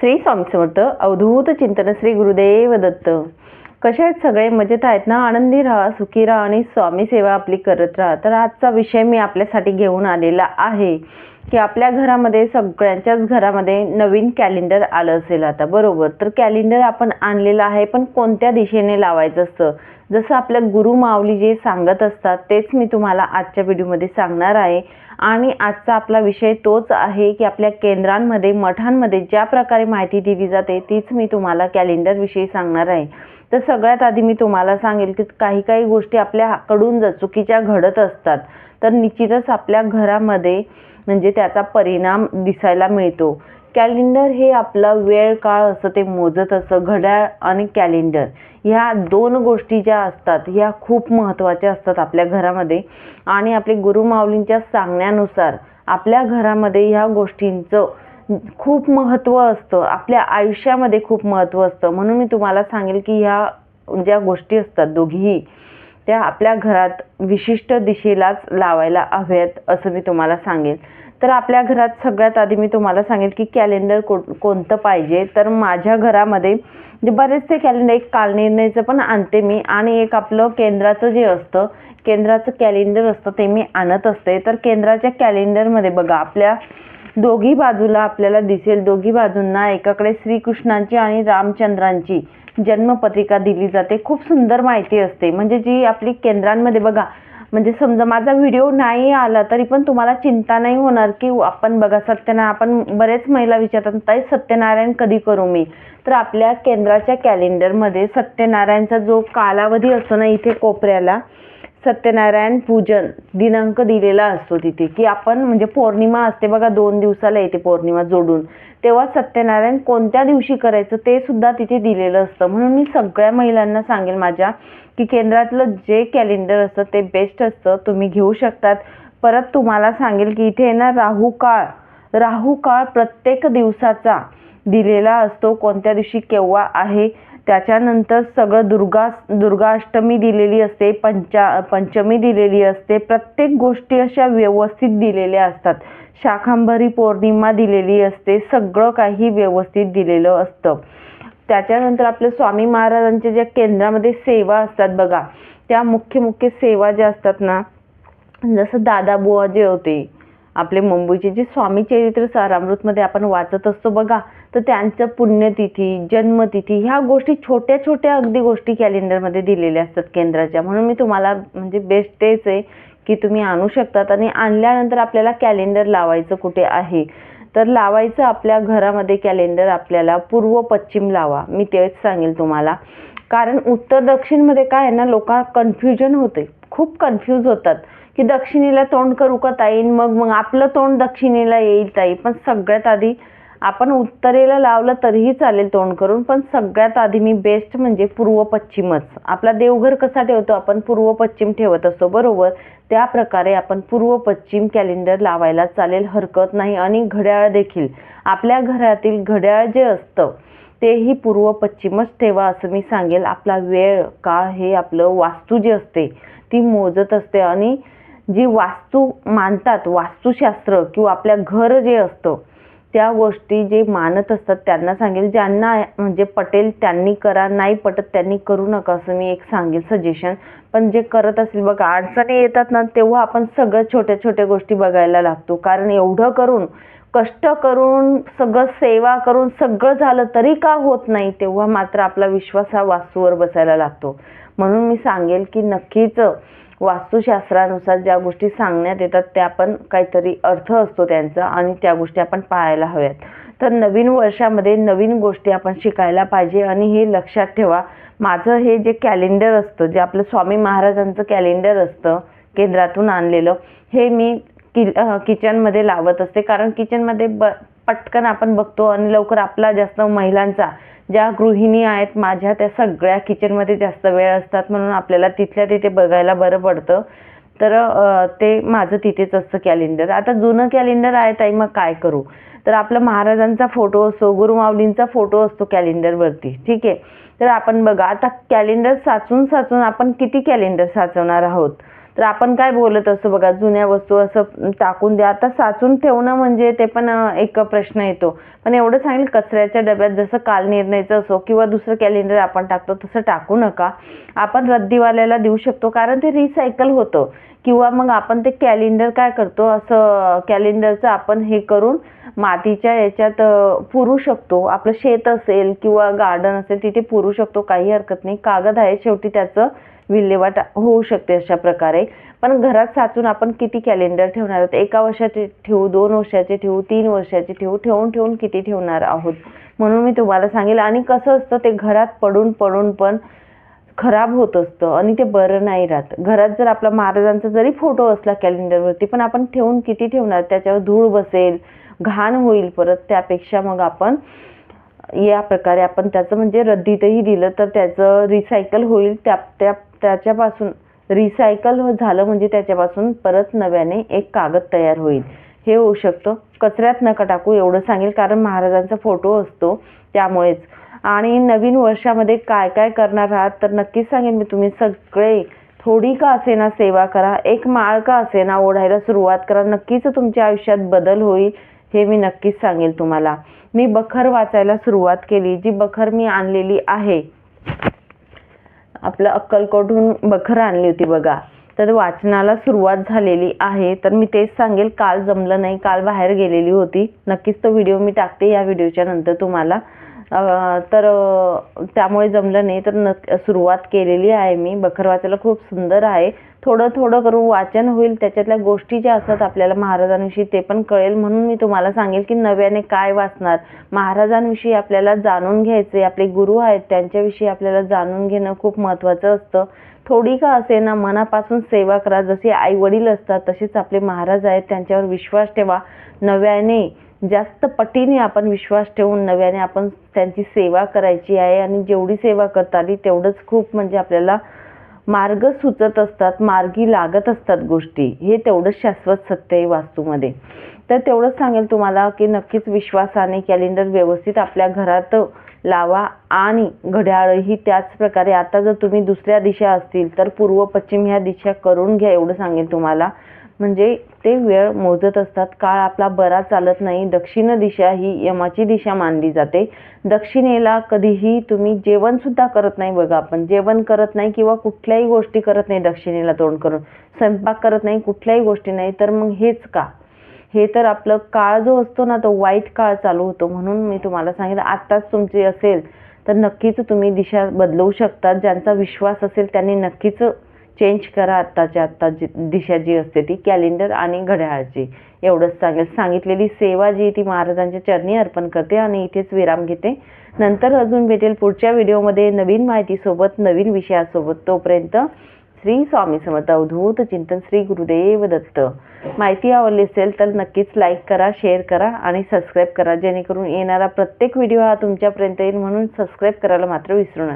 श्री स्वामी समर्थ अवधूत चिंतन श्री गुरुदेव दत्त कसे आहेत सगळे? मजेत आहेत ना? आनंदी राहा सुखी राहा आणि स्वामी सेवा आपली करत राहा. तर आजचा विषय मी आपल्यासाठी घेऊन आलेला आहे. की आपल्या घरामध्ये सगळ्यांच्याच घरामध्ये नवीन कॅलेंडर आलं असेल आता बरोबर. तर कॅलेंडर आपण आणलेलं आहे पण कोणत्या दिशेने लावायचं असतं? जसं आपल्या गुरु माऊली जे सांगत असतात तेच मी तुम्हाला आजच्या व्हिडिओमध्ये सांगणार आहे. आणि आजचा आपला विषय तोच आहे की आपल्या केंद्रांमध्ये मठांमध्ये ज्या प्रकारे माहिती दिली जाते तीच मी तुम्हाला कॅलेंडरविषयी सांगणार आहे. तर सगळ्यात आधी मी तुम्हाला सांगेल की काही काही गोष्टी आपल्याकडून चुकीच्या घडत असतात. तर निश्चितच आपल्या घरामध्ये म्हणजे त्याचा परिणाम दिसायला मिळतो. कॅलेंडर हे आपला वेळ काळ असं ते मोजत असतं घड्याळ आणि कॅलेंडर ह्या दोन गोष्टी ज्या असतात ह्या खूप महत्त्वाच्या असतात आपल्या घरामध्ये. आणि आपले गुरुमाऊलींच्या सांगण्यानुसार आपल्या घरामध्ये ह्या गोष्टींचं खूप महत्त्व असतं. आपल्या आयुष्यामध्ये खूप महत्त्व असतं. म्हणून मी तुम्हाला सांगेल की ह्या ज्या गोष्टी असतात दोघीही त्या आपल्या घरात विशिष्ट दिशेलाच लावायला हव्यात असं मी तुम्हाला सांगेल तर आपल्या घरात सगळ्यात आधी मी तुम्हाला सांगेन की कॅलेंडर को कोणतं पाहिजे. तर माझ्या घरामध्ये जे बरेचसे कॅलेंडर एक कालनिर्णयचं पण आणते मी आणि एक आपलं केंद्राचं जे असतं केंद्राचं कॅलेंडर असतं ते मी आणत असते. तर केंद्राच्या कॅलेंडरमध्ये बघा आपल्या दोघी बाजूला आपल्याला दिसेल. दोघी बाजूंना एकाकडे श्रीकृष्णांची आणि रामचंद्रांची. जन्मपत्रिका दिली जाते. खूप सुंदर माहिती असते. म्हणजे जी आपली केंद्रांमध्ये बघा म्हणजे समजा माझा व्हिडिओ नाही आला तरी पण तुम्हाला चिंता नाही होणार की आपण बघा सत्यनारायण आपण बरेच महिला विचारतात ताई सत्यनारायण कधी करू मी? तर आपल्या केंद्राच्या कॅलेंडरमध्ये सत्यनारायणचा जो कालावधी असतो ना इथे कोपऱ्याला सत्यनारायण पूजन दिनांक दिलेला असतो तिथे की आपण म्हणजे पौर्णिमा असते बघा दोन दिवसाला येते पौर्णिमा जोडून. तेव्हा सत्यनारायण कोणत्या दिवशी करायचं ते सुद्धा तिथे दिलेलं असतं. म्हणून मी सगळ्या महिलांना सांगेल माझ्या की केंद्रातलं जे कॅलेंडर असतं ते बेस्ट असतं. तुम्ही घेऊ शकतात. परत तुम्हाला सांगेल की इथे ना राहू काळ. राहू काळ प्रत्येक दिवसाचा दिलेला असतो. कोणत्या दिवशी केव्हा आहे त्याच्यानंतर सगळं दुर्गा दुर्गाष्टमी दिलेली असते पंचा पंचमी दिलेली असते प्रत्येक गोष्टी अशा व्यवस्थित दिलेल्या असतात. शाखांभरी पौर्णिमा दिलेली असते सगळं काही व्यवस्थित दिलेलं असतं. त्याच्यानंतर आपले स्वामी महाराजांच्या ज्या केंद्रामध्ये सेवा असतात बघा त्या मुख्य मुख्य सेवा ज्या असतात ना जसं दादाबुवा जे होते आपले मुंबईचे जे स्वामी चरित्र सारामृतमध्ये आपण वाचत असतो बघा तर त्यांचं पुण्यतिथी जन्मतिथी ह्या गोष्टी छोट्या छोट्या अगदी गोष्टी कॅलेंडरमध्ये दिलेल्या असतात केंद्राच्या. म्हणून मी तुम्हाला म्हणजे बेस्ट तेच आहे की तुम्ही आणू शकतात आणि आणल्यानंतर आपल्याला कॅलेंडर लावायचं कुठे आहे? तर लावायचं आपल्या घरामध्ये कॅलेंडर आपल्याला पूर्व पश्चिम लावा. मी तेच सांगेल तुम्हाला. कारण उत्तर दक्षिणमध्ये काय आहे ना लोक कन्फ्युजन होते. खूप कन्फ्यूज होतात. की दक्षिणेला तोंड करू का ताई? मग मग आपलं तोंड दक्षिणेला येईल ताई. पण सगळ्यात आधी आपण उत्तरेला लावलं तरीही चालेल तोंड करून पण सगळ्यात आधी मी बेस्ट म्हणजे पूर्व पश्चिमच. आपला देवघर कसा ठेवतो? आपण पूर्व पश्चिम ठेवत असतो बरोबर? त्या प्रकारे आपण पूर्व पश्चिम कॅलेंडर लावायला चालेल हरकत नाही. आणि घड्याळ देखील. आपल्या घरातील घड्याळ जे असतं तेही पूर्व पश्चिमच ठेवा असं मी सांगेल. आपला वेळ काळ हे आपलं वास्तू जे असते ती मोजत असते. आणि जी वास्तू मानतात वास्तुशास्त्र किंवा आपल्या घर जे असतं त्या गोष्टी जे मानत असतात त्यांना सांगेल. ज्यांना म्हणजे पटेल त्यांनी करा नाही पटत त्यांनी करू नका असं मी एक सांगेल सजेशन पण जे करत असेल बघा अडचणी येतात ना तेव्हा आपण सगळं छोट्या छोट्या गोष्टी बघायला लागतो. कारण एवढं करून कष्ट करून सगळं सेवा करून सगळं झालं तरी का होत नाही तेव्हा मात्र आपला विश्वास हा वास्तूवर बसायला लागतो. म्हणून मी सांगेल की नक्कीच वास्तुशास्त्रानुसार ज्या गोष्टी सांगण्यात येतात त्या पण काहीतरी अर्थ असतो त्यांचा आणि त्या गोष्टी आपण पाळायला हव्यात. तर नवीन वर्षामध्ये नवीन गोष्टी आपण शिकायला पाहिजे आणि हे लक्षात ठेवा. माझं हे जे कॅलेंडर असतं जे आपलं स्वामी महाराजांचं कॅलेंडर असतं केंद्रातून आणलेलं हे मी कि किचनमध्ये लावत असते. कारण किचनमध्ये ब पटकन आपण बघतो आणि लवकर आपला जास्त महिलांचा ज्या गृहिणी आहेत माझ्या त्या सगळ्या किचनमध्ये जास्त वेळ असतात म्हणून आपल्याला तिथल्या तिथे बघायला बरं पडतं. तर ते माझं तिथेच असतं कॅलेंडर आता जुनं कॅलेंडर आहे ताई मग काय करू? तर आपला महाराजांचा फोटो असतो गुरुमाऊलींचा फोटो असतो कॅलेंडरवरती ठीक आहे? तर आपण बघा आता कॅलेंडर साचून साचून आपण किती कॅलेंडर साचवणार आहोत? तर आपण काय बोलत असतो बघा जुन्या वस्तू असं टाकून द्या. आता साचून ठेवणं म्हणजे ते पण एक प्रश्न येतो. पण एवढं सांगेल कचऱ्याच्या डब्यात जसं काल निर्णयचं असो किंवा दुसरं कॅलेंडर आपण टाकतो तसं टाकू नका. आपण रद्दीवाल्याला देऊ शकतो कारण ते रिसायकल होतं. किंवा मग आपण ते कॅलेंडर काय करतो असं कॅलेंडरचं आपण हे करून मातीच्या याच्यात पुरू शकतो. आपलं शेत असेल किंवा गार्डन असेल तिथे पुरू शकतो काही हरकत नाही. कागद आहे शेवटी त्याचं विल्हेवाट होऊ शकते अशा प्रकारे. पण घरात साचून आपण किती कॅलेंडर ठेवणार आहोत? एका वर्षाचे ठेवू दोन वर्षाचे ठेवू तीन वर्षाचे ठेवू ठेवून ठेवून किती ठेवणार आहोत? म्हणून मी तुम्हाला सांगेल. आणि कसं असतं ते घरात पडून पडून पण खराब होत असतं आणि ते बरं नाही राहत. घरात जर आपला महाराजांचा जरी फोटो असला कॅलेंडरवरती पण आपण ठेवून किती ठेवणार? त्याच्यावर धूळ बसेल घाण होईल परत त्यापेक्षा मग आपण या प्रकारे आपण त्याचं म्हणजे रद्दीतही दिलं तर त्याचं रिसायकल होईल. त्या त्या त्याच्यापासून रिसायकल झालं म्हणजे त्याच्यापासून परत नव्याने एक कागद तयार होईल. हे होऊ शकतं. कचऱ्यात नका टाकू एवढं सांगेल कारण महाराजांचा फोटो असतो त्यामुळेच. आणि नवीन वर्षामध्ये काय काय करणार आहात तर नक्कीच सांगेन मी तुम्ही सगळे. थोडी का असेना सेवा करा एक माळ का असेना ओढायला सुरुवात करा नक्कीच तुमच्या आयुष्यात बदल होईल हे मी नक्कीच सांगेल तुम्हाला. मी बखर वाचायला सुरुवात केली जी बखर मी आणलेली आहे. आपलं अक्कलकोटहून बखर आणली होती बघा. तर वाचनाला सुरुवात झालेली आहे. तर मी तेच सांगेल काल जमलं नाही काल बाहेर गेलेली होती. नक्कीच तो व्हिडिओ मी टाकते या व्हिडिओच्या नंतर तुम्हाला तर त्यामुळे जमलं नाही. तर न सुरुवात केलेली आहे मी. बखर वाचायला खूप सुंदर आहे. थोडं थोडं करून वाचन होईल. त्याच्यातल्या गोष्टी ज्या असतात आपल्याला महाराजांविषयी ते पण कळेल. म्हणून मी तुम्हाला सांगेल की नव्याने काय वाचणार. महाराजांविषयी आपल्याला जाणून घ्यायचे आपले गुरु आहेत. त्यांच्याविषयी आपल्याला जाणून घेणं खूप महत्त्वाचं असतं. थोडी का असे ना मनापासून सेवा करा. जसे आई वडील असतात तसेच आपले महाराज आहेत. त्यांच्यावर विश्वास ठेवा. नव्याने जास्त पटीने आपण विश्वास ठेवून नव्याने आपण त्यांची सेवा करायची आहे आणि जेवढी सेवा करता आली तेवढंच खूप म्हणजे आपल्याला मार्ग सुचत असतात मार्गी लागत असतात गोष्टी. हे तेवढंच शाश्वत सत्य आहे वास्तूमध्ये. तर तेवढंच सांगेल तुम्हाला की नक्कीच विश्वासाने कॅलेंडर व्यवस्थित आपल्या घरात लावा आणि घड्याळही त्याच प्रकारे. आता जर तुम्ही दुसऱ्या दिशा असतील तर पूर्व पश्चिम ह्या दिशा करून घ्या एवढं सांगेल तुम्हाला. म्हणजे ते वेळ मोजत असतात. काळ आपला बरा चालत नाही. दक्षिण दिशा ही यमाची दिशा मानली जाते. दक्षिणेला कधीही तुम्ही जेवणसुद्धा करत नाही बघा आपण. जेवण करत नाही किंवा कुठल्याही गोष्टी करत नाही दक्षिणेला तोंड करून. स्वयंपाक करत नाही कुठल्याही गोष्टी नाही. तर मग हेच का? हे तर आपलं काळ जो असतो ना तो वाईट काळ चालू होतो. म्हणून मी तुम्हाला सांगितलं आत्ताच तुमची असेल तर नक्कीच तुम्ही दिशा बदलवू शकतात ज्यांचा विश्वास असेल त्यांनी नक्कीच चेंज करा आत्ताच्या आत्ता जी दिशा जी असते ती कॅलेंडर आणि घड्याळाची एवढंच सांगेल. सांगितलेली सेवा जी आहे ती महाराजांच्या चरणी अर्पण करते आणि इथेच विराम घेते. नंतर अजून भेटेल पुढच्या व्हिडिओमध्ये नवीन माहितीसोबत नवीन विषयासोबत. तोपर्यंत श्री स्वामी समर्थ. अवधूत चिंतन श्री गुरुदेव दत्त. माहिती आवडली असेल तर नक्कीच लाईक करा शेअर करा आणि सबस्क्राईब करा. जेणेकरून येणारा प्रत्येक व्हिडिओ हा तुमच्यापर्यंत येईल म्हणून सबस्क्राईब करायला मात्र विसरू नका.